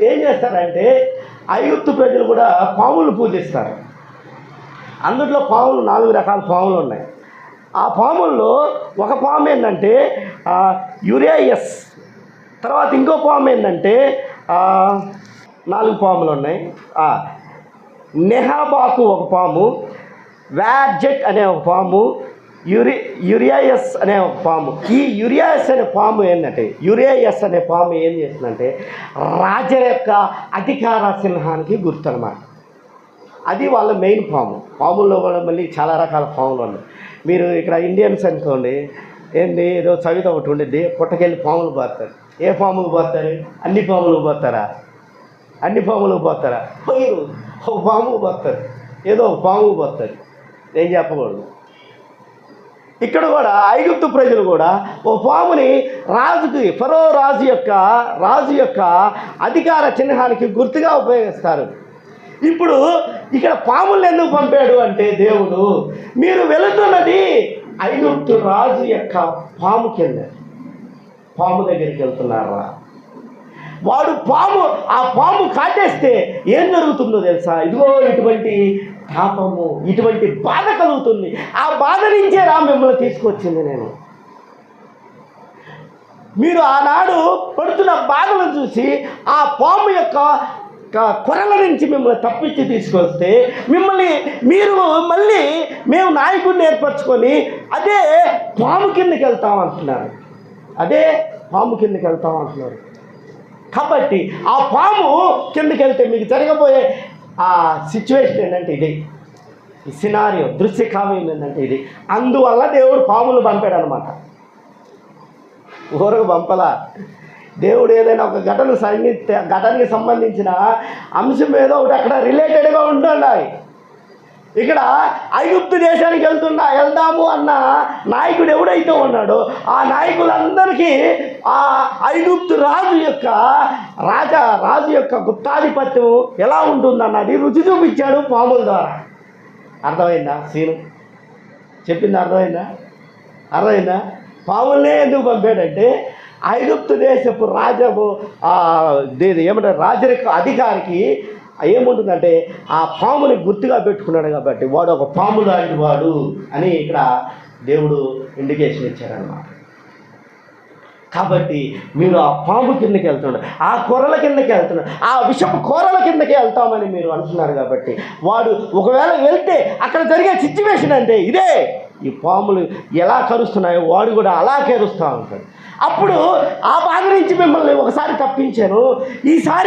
ఏం చేస్తారంటే ఐగుప్తు ప్రజలు కూడా పాములు పూజిస్తారు. అందులో పాములు నాలుగు రకాల పాములు ఉన్నాయి. ఆ పాముల్లో ఒక పాము ఏంటంటే యురేయస్. తర్వాత ఇంకో పాము ఏంటంటే నాలుగు పాములు ఉన్నాయి. నెహాబాకు ఒక పాము వ్యాడ్జెట్ అనే ఒక పాము యురి యురియాయస్ అనే పాము. ఈ యురియాయస్ అనే పాము ఏంటంటే యురియాయస్ అనే పాము ఏం చేస్తుందంటే రాజ యొక్క అధికార సింహానికి గుర్తు అనమాట అది వాళ్ళ మెయిన్ పాము. పాముల్లో కూడా మళ్ళీ చాలా రకాల పాములు ఉన్నాయి. మీరు ఇక్కడ ఇండియన్స్ అనుకోండి ఏంది ఏదో చవిత ఒకటి ఉండేది పుట్టకెళ్ళి పాములు పోతారు. ఏ పాములు పోతారు? అన్ని పాములు పోతారా? అన్ని పాములు పోతారా? పోయి ఒక పాము పోతారు. ఏదో ఒక పాము పోతారు. ఏం చెప్పకూడదు. ఇక్కడ కూడా ఐగుప్తు ప్రజలు కూడా ఓ పాముని రాజుకి ఫరో రాజు యొక్క రాజు యొక్క అధికార చిహ్నానికి గుర్తుగా ఉపయోగిస్తారు. ఇప్పుడు ఇక్కడ పాములను ఎందుకు పంపాడు అంటే దేవుడు మీరు వెళుతున్నది ఐగుప్తు రాజు యొక్క పాము కింద. పాము దగ్గరికి వెళ్తున్నారా? వాడు పాము ఆ పాము కాటేస్తే ఏం జరుగుతుందో తెలుసా? ఇదిగో ఇటువంటి పాపము ఇటువంటి బాధ కలుగుతుంది. ఆ బాధ నుంచే రా మిమ్మల్ని తీసుకొచ్చింది నేను. మీరు ఆనాడు పడుతున్న బాధలను చూసి ఆ పాము యొక్క కొరల నుంచి మిమ్మల్ని తప్పించి తీసుకొస్తే మిమ్మల్ని మీరు మళ్ళీ మేము నాయకుడిని ఏర్పరచుకొని అదే పాము కిందకి వెళ్తాం అంటున్నారు. అదే పాము కిందకి వెళ్తాం అంటున్నారు. కాబట్టి ఆ పాము కిందకి వెళ్తే మీకు జరగబోయే ఆ సిచ్యువేషన్ ఏంటంటే ఇది. ఈ సినారియో దృశ్యకామ్యం ఏంటంటే ఇది. అందువల్ల దేవుడు పాములు పంపాడు అనమాట ఊరకు పంపలా. దేవుడు ఏదైనా ఒక ఘటన సంగీత ఘటనకి సంబంధించిన అంశం ఏదో ఒకటి అక్కడ రిలేటెడ్గా ఉండాలి. ఇక్కడ ఐగుప్తు దేశానికి వెళ్తున్నా వెళ్దాము అన్న నాయకుడు ఎవడైతే ఉన్నాడో ఆ నాయకులందరికీ ఆ ఐగుప్తు రాజు యొక్క రాజా రాజు యొక్క గుప్తాధిపత్యం ఎలా ఉంటుందన్నది రుచి చూపించాడు పాముల ద్వారా. అర్థమైందా సీను? చెప్పింది అర్థమైందా? అర్థమైందా? పాములనే ఎందుకు పంపాడంటే ఐగుప్తు దేశపు రాజపు దేని ఏమంటారు రాజరిక అధికారికి ఏముంటుందంటే ఆ పాముని గుర్తుగా పెట్టుకున్నాడు కాబట్టి వాడు ఒక పాము లాంటి వాడు అని ఇక్కడ దేవుడు ఇండికేషన్ ఇచ్చారనమాట కాబట్టి మీరు ఆ పాము కిందకి వెళ్తున్నాడు ఆ కొరల కిందకి వెళ్తున్నాడు ఆ విషపు కూరల కిందకి వెళ్తామని మీరు అంటున్నారు కాబట్టి వాడు ఒకవేళ వెళ్తే అక్కడ జరిగే సిచ్యువేషన్ అంటే ఇదే. ఈ పాములు ఎలా కరుస్తున్నాయో వాడు కూడా అలా కరుస్తూ ఉంటాడు. అప్పుడు ఆ బాధ నుంచి మిమ్మల్ని ఒకసారి తప్పించాను. ఈసారి